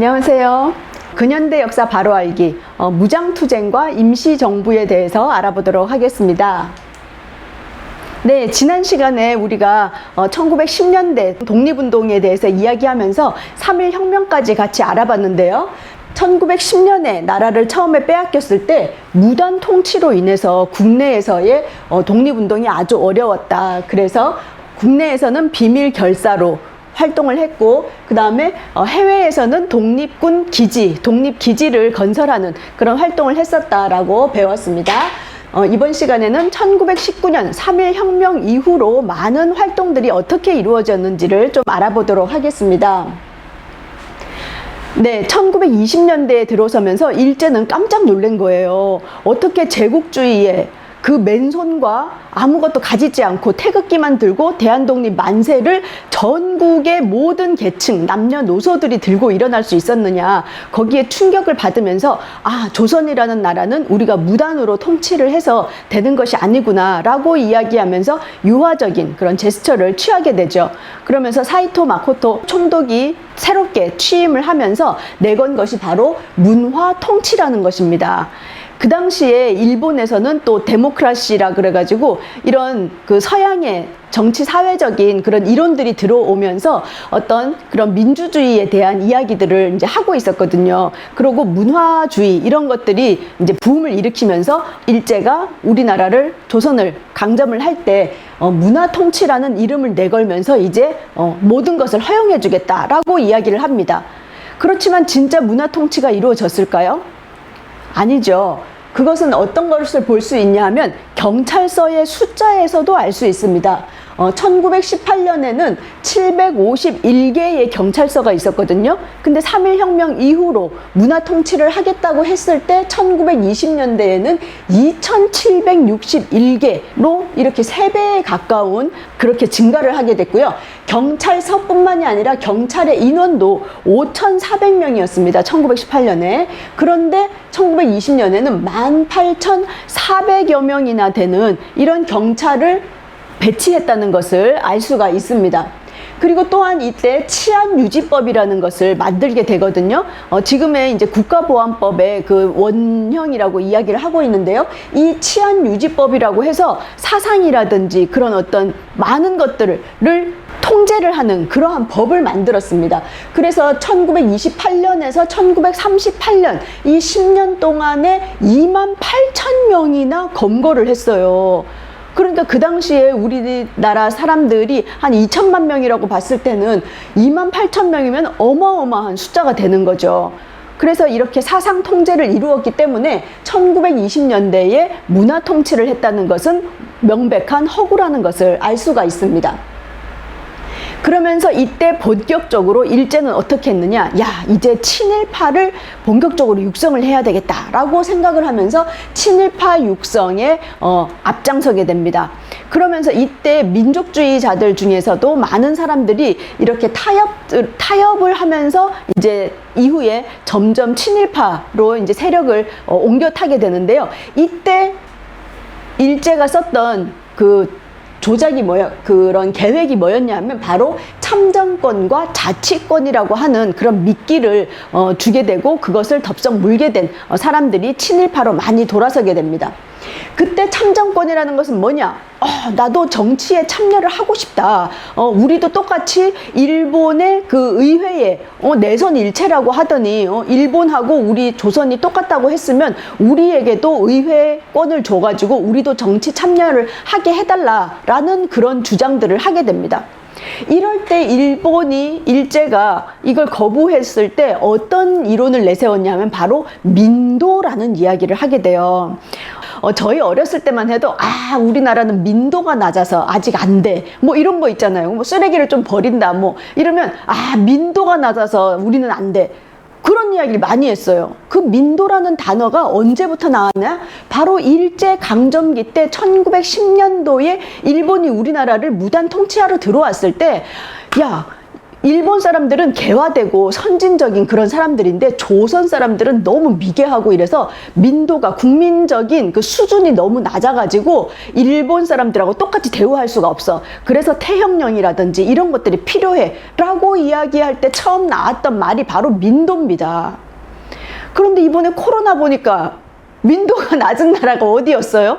안녕하세요. 근현대 역사 바로 알기 어, 무장투쟁과 임시정부에 대해서 알아보도록 하겠습니다. 네, 지난 시간에 우리가 어, 1910년대 독립운동에 대해서 이야기하면서 3.1혁명까지 같이 알아봤는데요. 1910년에 나라를 처음에 빼앗겼을 때 무단 통치로 인해서 국내에서의 어, 독립운동이 아주 어려웠다. 그래서 국내에서는 비밀 결사로 활동을 했고 그 다음에 해외에서는 독립군 기지, 독립 기지를 건설하는 그런 활동을 했었다라고 배웠습니다. 어, 이번 시간에는 1919년 3.1 혁명 이후로 많은 활동들이 어떻게 이루어졌는지를 좀 알아보도록 하겠습니다. 네, 1920년대에 들어서면서 일제는 깜짝 놀란 거예요. 어떻게 제국주의에 그 맨손과 아무것도 가지지 않고 태극기만 들고 대한독립 만세를 전국의 모든 계층, 남녀노소들이 들고 일어날 수 있었느냐. 거기에 충격을 받으면서, 아, 조선이라는 나라는 우리가 무단으로 통치를 해서 되는 것이 아니구나. 라고 이야기하면서 유화적인 그런 제스처를 취하게 되죠. 그러면서 사이토 마코토 총독이 새롭게 취임을 하면서 내건 것이 바로 문화 통치라는 것입니다. 그 당시에 일본에서는 또 데모크라시라 그래가지고 이런 그 서양의 정치 사회적인 그런 이론들이 들어오면서 어떤 그런 민주주의에 대한 이야기들을 이제 하고 있었거든요. 그리고 문화주의 이런 것들이 이제 붐을 일으키면서 일제가 우리나라를 조선을 강점을 할때 어, 문화 통치라는 이름을 내걸면서 이제 어, 모든 것을 허용해 주겠다라고 이야기를 합니다. 그렇지만 진짜 문화 통치가 이루어졌을까요? 아니죠. 그것은 어떤 것을 볼 수 있냐 하면 경찰서의 숫자에서도 알 수 있습니다. 어, 1918년에는 751개의 경찰서가 있었거든요. 근데 3.1혁명 이후로 문화 통치를 하겠다고 했을 때 1920년대에는 2761개로 이렇게 3배에 가까운 그렇게 증가를 하게 됐고요. 경찰서뿐만이 아니라 경찰의 인원도 5,400명이었습니다. 1918년에. 그런데 1920년에는 18,400여 명이나 되는 이런 경찰을 배치했다는 것을 알 수가 있습니다. 그리고 또한 이때 치안 유지법이라는 것을 만들게 되거든요. 어, 지금의 이제 국가보안법의 그 원형이라고 이야기를 하고 있는데요. 이 치안 유지법이라고 해서 사상이라든지 그런 어떤 많은 것들을 통제를 하는 그러한 법을 만들었습니다. 그래서 1928년에서 1938년 이 10년 동안에 2만 8천 명이나 검거를 했어요. 그러니까 그 당시에 우리나라 사람들이 한 2천만 명이라고 봤을 때는 2만 8천 명이면 어마어마한 숫자가 되는 거죠. 그래서 이렇게 사상 통제를 이루었기 때문에 1920년대에 문화 통치를 했다는 것은 명백한 허구라는 것을 알 수가 있습니다. 그러면서 이때 본격적으로 일제는 어떻게 했느냐? 야, 이제 친일파를 본격적으로 육성을 해야 되겠다라고 생각을 하면서 친일파 육성에 어, 앞장서게 됩니다. 그러면서 이때 민족주의자들 중에서도 많은 사람들이 이렇게 타협 타협을 하면서 이제 이후에 점점 친일파로 이제 세력을 어, 옮겨 타게 되는데요. 이때 일제가 썼던 그 조작이 뭐야 그런 계획이 뭐였냐면 바로 참정권과 자치권이라고 하는 그런 미끼를 어, 주게 되고 그것을 덥석 물게 된 어, 사람들이 친일파로 많이 돌아서게 됩니다. 그때 참정권이라는 것은 뭐냐? 어, 나도 정치에 참여를 하고 싶다. 어, 우리도 똑같이 일본의 그 의회에 어, 내선 일체라고 하더니 어, 일본하고 우리 조선이 똑같다고 했으면 우리에게도 의회권을 줘가지고 우리도 정치 참여를 하게 해달라라는 그런 주장들을 하게 됩니다. 이럴 때 일본이 일제가 이걸 거부했을 때 어떤 이론을 내세웠냐면 바로 민도라는 이야기를 하게 돼요. 어, 저희 어렸을 때만 해도 아 우리나라는 민도가 낮아서 아직 안 돼. 뭐 이런 거 있잖아요. 뭐 쓰레기를 좀 버린다. 뭐 이러면 아 민도가 낮아서 우리는 안 돼. 그런 이야기를 많이 했어요. 그 민도라는 단어가 언제부터 나왔냐? 바로 일제 강점기 때 1910년도에 일본이 우리나라를 무단 통치하러 들어왔을 때, 야, 일본 사람들은 개화되고 선진적인 그런 사람들인데 조선 사람들은 너무 미개하고 이래서 민도가 국민적인 그 수준이 너무 낮아가지고 일본 사람들하고 똑같이 대우할 수가 없어. 그래서 태형령이라든지 이런 것들이 필요해. 라고 이야기할 때 처음 나왔던 말이 바로 민도입니다. 그런데 이번에 코로나 보니까 민도가 낮은 나라가 어디였어요?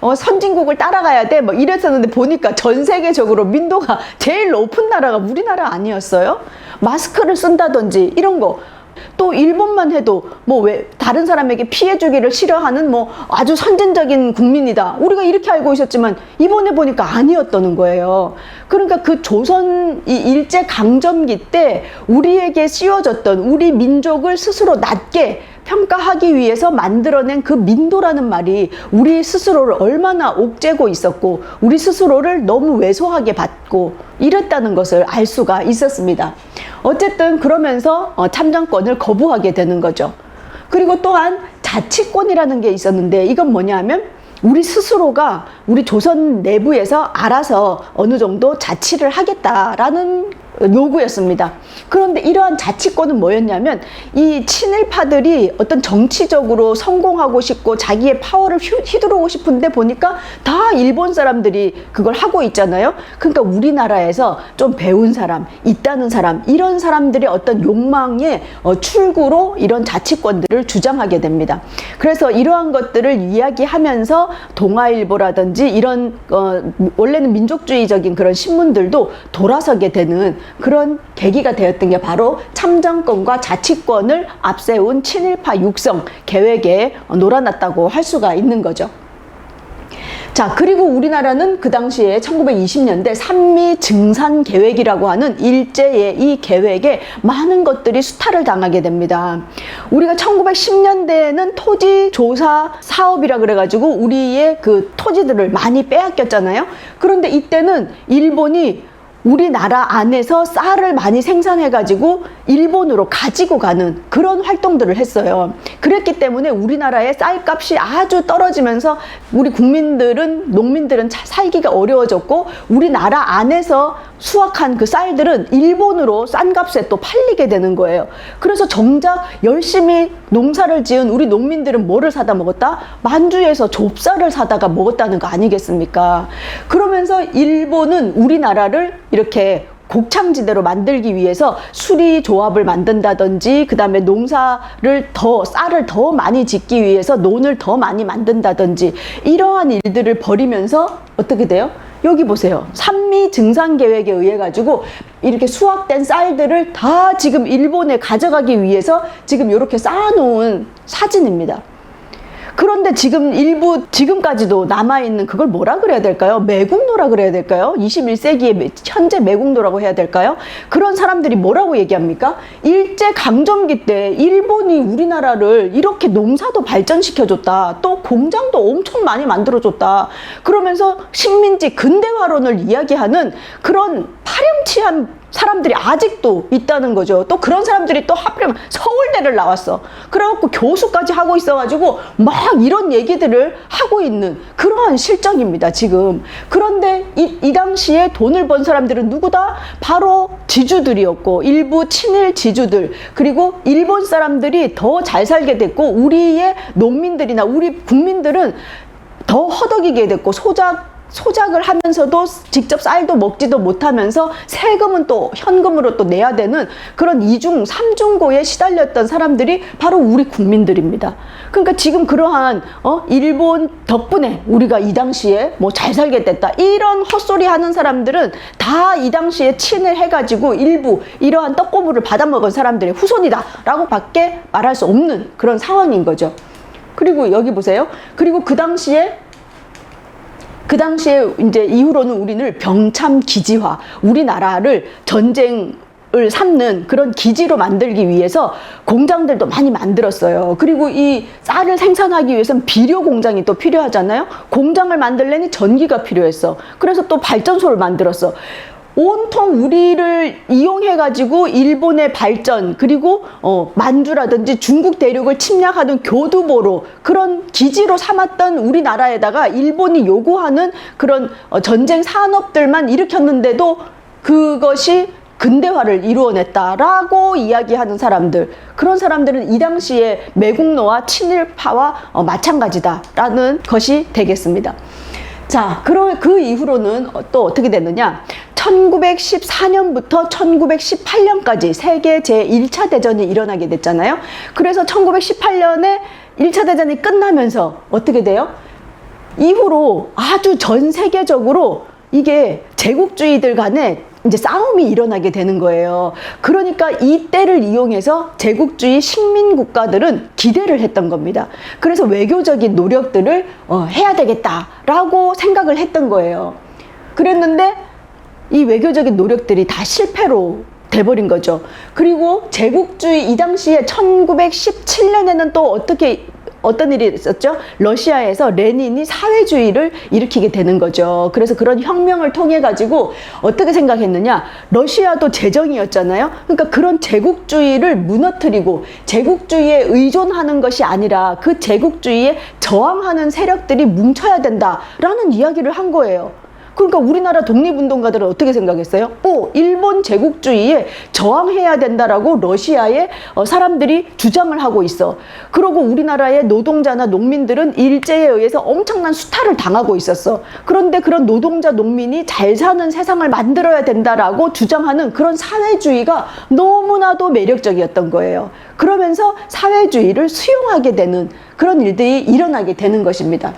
어, 선진국을 따라가야 돼. 뭐 이랬었는데 보니까 전 세계적으로 민도가 제일 높은 나라가 우리나라 아니었어요? 마스크를 쓴다든지 이런 거. 또 일본만 해도 뭐 왜 다른 사람에게 피해 주기를 싫어하는 뭐 아주 선진적인 국민이다. 우리가 이렇게 알고 있었지만 이번에 보니까 아니었다는 거예요. 그러니까 그 조선 이 일제 강점기 때 우리에게 씌워졌던 우리 민족을 스스로 낮게 평가하기 위해서 만들어낸 그 민도라는 말이 우리 스스로를 얼마나 옥죄고 있었고 우리 스스로를 너무 왜소하게 받고 이랬다는 것을 알 수가 있었습니다. 어쨌든 그러면서 어, 참정권을 거부하게 되는 거죠. 그리고 또한 자치권이라는 게 있었는데 이건 뭐냐면 우리 스스로가 우리 조선 내부에서 알아서 어느 정도 자치를 하겠다라는 요구였습니다. 그런데 이러한 자치권은 뭐였냐면 이 친일파들이 어떤 정치적으로 성공하고 싶고 자기의 파워를 휘두르고 싶은데 보니까 다 일본 사람들이 그걸 하고 있잖아요. 그러니까 우리나라에서 좀 배운 사람, 있다는 사람, 이런 사람들의 어떤 욕망의 어, 출구로 이런 자치권들을 주장하게 됩니다. 그래서 이러한 것들을 이야기하면서 동아일보라든지 이런 어, 원래는 민족주의적인 그런 신문들도 돌아서게 되는 그런 계기가 되었던 게 바로 참정권과 자치권을 앞세운 친일파 육성 계획에 놀아났다고 할 수가 있는 거죠. 자, 그리고 우리나라는 그 당시에 1920년대 삼미 증산 계획이라고 하는 일제의 이 계획에 많은 것들이 수탈을 당하게 됩니다. 우리가 1910년대에는 토지 조사 사업이라 그래가지고 우리의 그 토지들을 많이 빼앗겼잖아요. 그런데 이때는 일본이 우리나라 안에서 쌀을 많이 생산해가지고 일본으로 가지고 가는 그런 활동들을 했어요. 그랬기 때문에 우리나라의 쌀값이 아주 떨어지면서 우리 국민들은, 농민들은 살기가 어려워졌고 우리나라 안에서 수확한 그 쌀들은 일본으로 싼 값에 또 팔리게 되는 거예요. 그래서 정작 열심히 농사를 지은 우리 농민들은 뭐를 사다 먹었다? 만주에서 좁쌀을 사다가 먹었다는 거 아니겠습니까? 그러면서 일본은 우리나라를 이렇게 곡창지대로 만들기 위해서 수리 조합을 만든다든지 그 다음에 농사를 더 쌀을 더 많이 짓기 위해서 논을 더 많이 만든다든지 이러한 일들을 벌이면서 어떻게 돼요? 여기 보세요. 산미 증산 계획에 의해 가지고 이렇게 수확된 쌀들을 다 지금 일본에 가져가기 위해서 지금 이렇게 쌓아놓은 사진입니다. 그런데 지금 일부 지금까지도 남아있는 그걸 뭐라 그래야 될까요? 매국노라 그래야 될까요? 21세기의 현재 매국노라고 해야 될까요? 그런 사람들이 뭐라고 얘기합니까? 일제 강점기 때 일본이 우리나라를 이렇게 농사도 발전시켜줬다. 또 공장도 엄청 많이 만들어줬다. 그러면서 식민지 근대화론을 이야기하는 그런 파렴치한 사람들이 아직도 있다는 거죠. 또 그런 사람들이 또 하필이면 서울대를 나왔어. 그래갖고 교수까지 하고 있어가지고 막 이런 얘기들을 하고 있는 그러한 실정입니다, 지금. 그런데 이, 이 당시에 돈을 번 사람들은 누구다? 바로 지주들이었고, 일부 친일 지주들, 그리고 일본 사람들이 더 잘 살게 됐고, 우리의 농민들이나 우리 국민들은 더 허덕이게 됐고, 소작, 소작을 하면서도 직접 쌀도 먹지도 못하면서 세금은 또 현금으로 또 내야 되는 그런 이중 삼중고에 시달렸던 사람들이 바로 우리 국민들입니다. 그러니까 지금 그러한 어 일본 덕분에 우리가 이 당시에 뭐 잘 살게 됐다 이런 헛소리 하는 사람들은 다 이 당시에 친을 해가지고 일부 이러한 떡고물을 받아먹은 사람들의 후손이다라고 밖에 말할 수 없는 그런 상황인 거죠. 그리고 여기 보세요. 그리고 그 당시에 그 당시에 이제 이후로는 우리는 병참 기지화, 우리나라를 전쟁 을 삼는 그런 기지로 만들기 위해서 공장들도 많이 만들었어요. 그리고 이 쌀을 생산하기 위해서는 비료 공장이 또 필요하잖아요. 공장을 만들려니 전기가 필요했어. 그래서 또 발전소를 만들었어. 온통 우리를 이용해 가지고 일본의 발전 그리고 어, 만주라든지 중국 대륙을 침략하는 교두보로 그런 기지로 삼았던 우리나라에다가 일본이 요구하는 그런 어, 전쟁 산업들만 일으켰는데도 그것이 근대화를 이루어냈다라고 이야기하는 사람들 그런 사람들은 이 당시에 매국노와 친일파와 어, 마찬가지다라는 것이 되겠습니다. 자, 그러, 그 이후로는 또 어떻게 됐느냐? 1914년부터 1918년까지 세계 제1차 대전이 일어나게 됐잖아요. 그래서 1918년에 1차 대전이 끝나면서 어떻게 돼요? 이후로 아주 전 세계적으로 이게 제국주의들 간에 이제 싸움이 일어나게 되는 거예요. 그러니까 이 때를 이용해서 제국주의 식민 국가들은 기대를 했던 겁니다. 그래서 외교적인 노력들을 어, 해야 되겠다라고 생각을 했던 거예요. 그랬는데 이 외교적인 노력들이 다 실패로 돼버린 거죠. 그리고 제국주의 이 당시에 1917년에는 또 어떻게 어떤 일이 있었죠? 러시아에서 레닌이 사회주의를 일으키게 되는 거죠. 그래서 그런 혁명을 통해 가지고 어떻게 생각했느냐? 러시아도 제정이었잖아요. 그러니까 그런 제국주의를 무너뜨리고 제국주의에 의존하는 것이 아니라 그 제국주의에 저항하는 세력들이 뭉쳐야 된다라는 이야기를 한 거예요. 그러니까 우리나라 독립운동가들은 어떻게 생각했어요? 오, 일본 제국주의에 저항해야 된다라고 러시아의 어, 사람들이 주장을 하고 있어. 그러고 우리나라의 노동자나 농민들은 일제에 의해서 엄청난 수탈을 당하고 있었어. 그런데 그런 노동자, 농민이 잘 사는 세상을 만들어야 된다라고 주장하는 그런 사회주의가 너무나도 매력적이었던 거예요. 그러면서 사회주의를 수용하게 되는 그런 일들이 일어나게 되는 것입니다.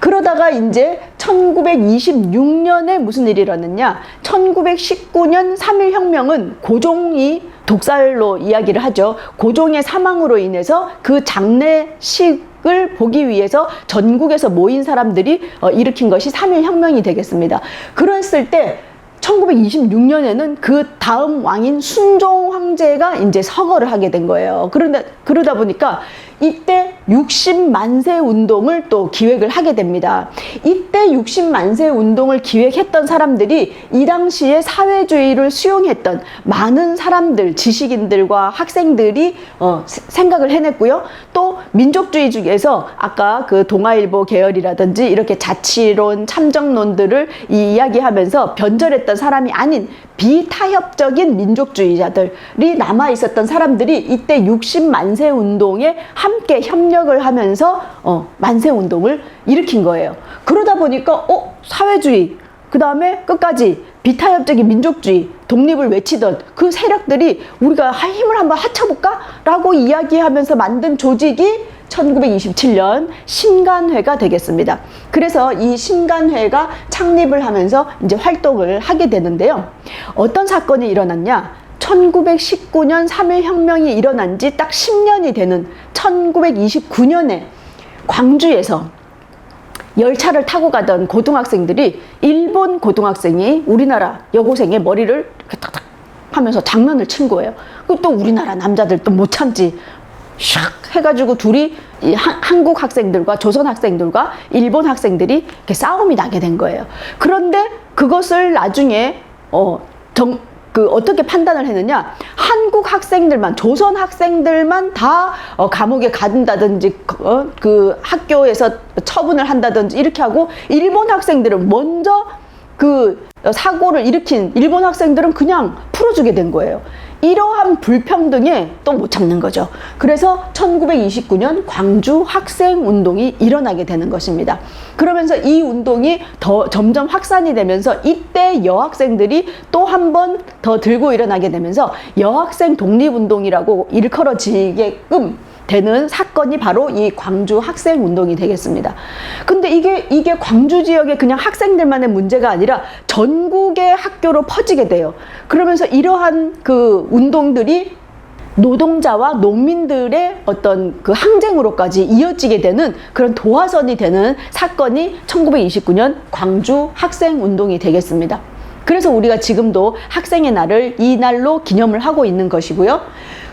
그러다가 이제 1926년에 무슨 일이 일어났냐? 1919년 3.1혁명은 고종이 독살로 이야기를 하죠. 고종의 사망으로 인해서 그 장례식 을 보기 위해서 전국에서 모인 사람들이 어, 일으킨 것이 3.1혁명이 되겠습니다. 그랬을 때 1926년에는 그 다음 왕인 순종 황제가 이제 서거를 하게 된 거예요. 그런데 그러다 보니까 이때 60만세 운동을 또 기획을 하게 됩니다. 이때 60만세 운동을 기획했던 사람들이 이 당시에 사회주의를 수용했던 많은 사람들, 지식인들과 학생들이 어, 생각을 해냈고요. 또 민족주의 중에서 아까 그 동아일보 계열이라든지 이렇게 자치론, 참정론들을 이야기하면서 변절했던 사람이 아닌 비타협적인 민족주의자들이 남아 있었던 사람들이 이때 60만세 운동에 함께 협력 을 하면서 어, 만세 운동을 일으킨 거예요. 그러다 보니까 어 사회주의 그 다음에 끝까지 비타협적인 민족주의 독립을 외치던 그 세력들이 우리가 힘을 한번 합쳐볼까 라고 이야기하면서 만든 조직이 1927년 신간회가 되겠습니다. 그래서 이 신간회가 창립을 하면서 이제 활동을 하게 되는데요. 어떤 사건이 일어났냐? 1919년 3.1혁명이 일어난 지 딱 10년이 되는 1929년에 광주에서 열차를 타고 가던 고등학생들이 일본 고등학생이 우리나라 여고생의 머리를 이렇게 탁탁 하면서 장난을 친 거예요. 그또 우리나라 남자들 또 못 참지. 샥 해가지고 둘이 이 한, 한국 학생들과 조선 학생들과 일본 학생들이 이렇게 싸움이 나게 된 거예요. 그런데 그것을 나중에 어, 정, 그 어떻게 판단을 했느냐? 한국 학생들만 조선 학생들만 다 어, 감옥에 가둔다든지 어, 그 학교에서 처분을 한다든지 이렇게 하고 일본 학생들은 먼저 그 사고를 일으킨 일본 학생들은 그냥 풀어주게 된 거예요. 이러한 불평등에 또 못 참는 거죠. 그래서 1929년 광주 학생 운동이 일어나게 되는 것입니다. 그러면서 이 운동이 더 점점 확산이 되면서 이때 여학생들이 또 한 번 더 들고 일어나게 되면서 여학생 독립운동이라고 일컬어지게끔 되는 사건이 바로 이 광주 학생 운동이 되겠습니다. 근데 이게 이게 광주 지역의 그냥 학생들만의 문제가 아니라 전국의 학교로 퍼지게 돼요. 그러면서 이러한 그 운동들이 노동자와 농민들의 어떤 그 항쟁으로까지 이어지게 되는 그런 도화선이 되는 사건이 1929년 광주 학생 운동이 되겠습니다. 그래서 우리가 지금도 학생의 날을 이 날로 기념을 하고 있는 것이고요.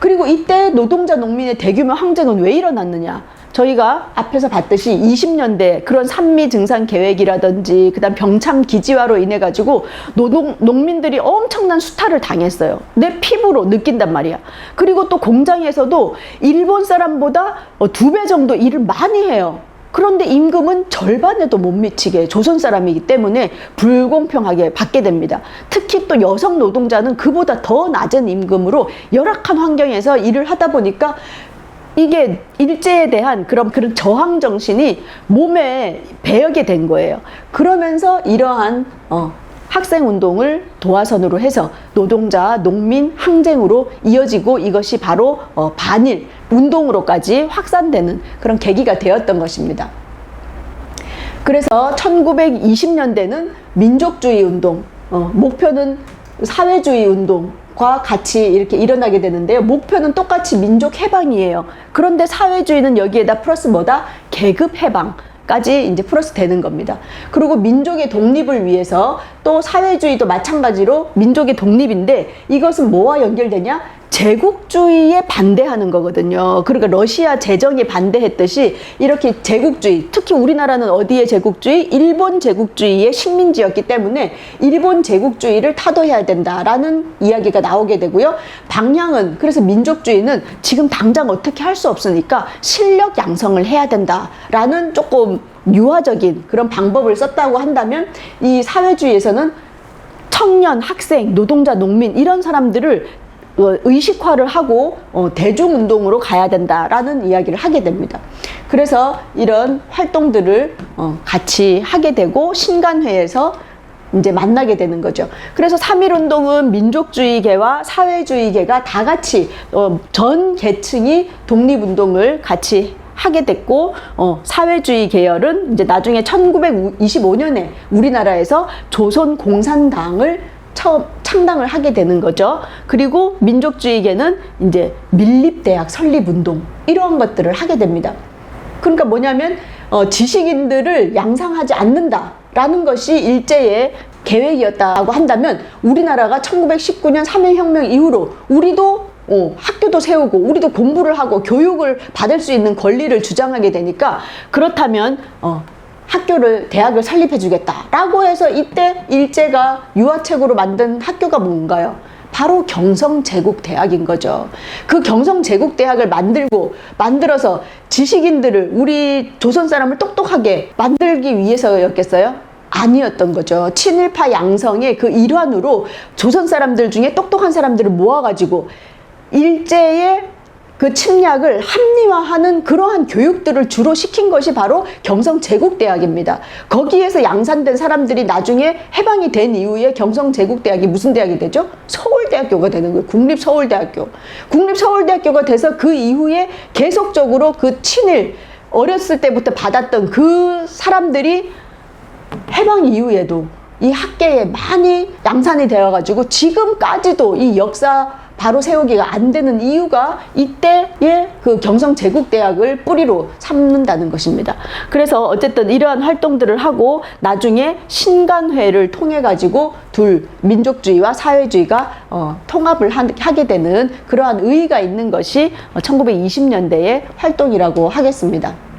그리고 이때 노동자 농민의 대규모 항쟁은 왜 일어났느냐? 저희가 앞에서 봤듯이 20년대 그런 산미 증산 계획이라든지 그다음 병참 기지화로 인해 가지고 노동 농민들이 엄청난 수탈을 당했어요. 내 피부로 느낀단 말이야. 그리고 또 공장에서도 일본 사람보다 두 배 정도 일을 많이 해요. 그런데 임금은 절반에도 못 미치게 조선 사람이기 때문에 불공평하게 받게 됩니다. 특히 또 여성 노동자는 그보다 더 낮은 임금으로 열악한 환경에서 일을 하다 보니까 이게 일제에 대한 그런 그런 저항 정신이 몸에 배어게 된 거예요. 그러면서 이러한 어, 학생 운동을 도화선으로 해서 노동자, 농민 항쟁으로 이어지고 이것이 바로 어, 반일 운동으로까지 확산되는 그런 계기가 되었던 것입니다. 그래서 1920년대는 민족주의 운동, 어, 목표는 사회주의 운동 과 같이 이렇게 일어나게 되는데요. 목표는 똑같이 민족 해방이에요. 그런데 사회주의는 여기에다 플러스 뭐다? 계급 해방. 까지 이제 플러스 되는 겁니다. 그리고 민족의 독립을 위해서 또 사회주의도 마찬가지로 민족의 독립인데 이것은 뭐와 연결되냐? 제국주의에 반대하는 거거든요. 그러니까 러시아 제정에 반대했듯이 이렇게 제국주의, 특히 우리나라는 어디에 제국주의? 일본 제국주의의 식민지였기 때문에 일본 제국주의를 타도해야 된다라는 이야기가 나오게 되고요. 방향은 그래서 민족주의는 지금 당장 어떻게 할 수 없으니까 실력 양성을 해야 된다라는 조금 유화적인 그런 방법을 썼다고 한다면 이 사회주의에서는 청년, 학생, 노동자, 농민 이런 사람들을 어, 의식화를 하고 어, 대중운동으로 가야 된다라는 이야기를 하게 됩니다. 그래서 이런 활동들을 어, 같이 하게 되고 신간회에서 이제 만나게 되는 거죠. 그래서 3.1운동은 민족주의계와 사회주의계가 다 같이 어, 전 계층이 독립운동을 같이 하게 됐고 어, 사회주의 계열은 이제 나중에 1925년에 우리나라에서 조선 공산당을 처음 창당을 하게 되는 거죠. 그리고 민족주의계는 이제 밀립대학 설립운동 이러한 것들을 하게 됩니다. 그러니까 뭐냐면 어, 지식인들을 양상하지 않는다라는 것이 일제의 계획이었다고 한다면 우리나라가 1919년 3.1혁명 이후로 우리도 어, 학교도 세우고 우리도 공부를 하고 교육을 받을 수 있는 권리를 주장하게 되니까 그렇다면 어, 학교를 대학을 설립해 주겠다라고 해서 이때 일제가 유아책으로 만든 학교가 뭔가요? 바로 경성제국대학인 거죠. 그 경성제국대학을 만들고 만들어서 지식인들을 우리 조선 사람을 똑똑하게 만들기 위해서였겠어요? 아니었던 거죠. 친일파 양성의 그 일환으로 조선 사람들 중에 똑똑한 사람들을 모아가지고 일제의 그 침략을 합리화하는 그러한 교육들을 주로 시킨 것이 바로 경성 제국대학입니다. 거기에서 양산된 사람들이 나중에 해방이 된 이후에 경성 제국대학이 무슨 대학이 되죠? 서울대학교가 되는 거예요. 국립서울대학교. 국립서울대학교가 돼서 그 이후에 계속적으로 그 친일 어렸을 때부터 받았던 그 사람들이 해방 이후에도 이 학계에 많이 양산이 되어가지고 지금까지도 이 역사 바로 세우기가 안 되는 이유가 이때의 그 경성 제국대학을 뿌리로 삼는다는 것입니다. 그래서 어쨌든 이러한 활동들을 하고 나중에 신간회를 통해 가지고 둘 민족주의와 사회주의가 어, 통합을 하, 하게 되는 그러한 의의가 있는 것이 1920년대의 활동이라고 하겠습니다.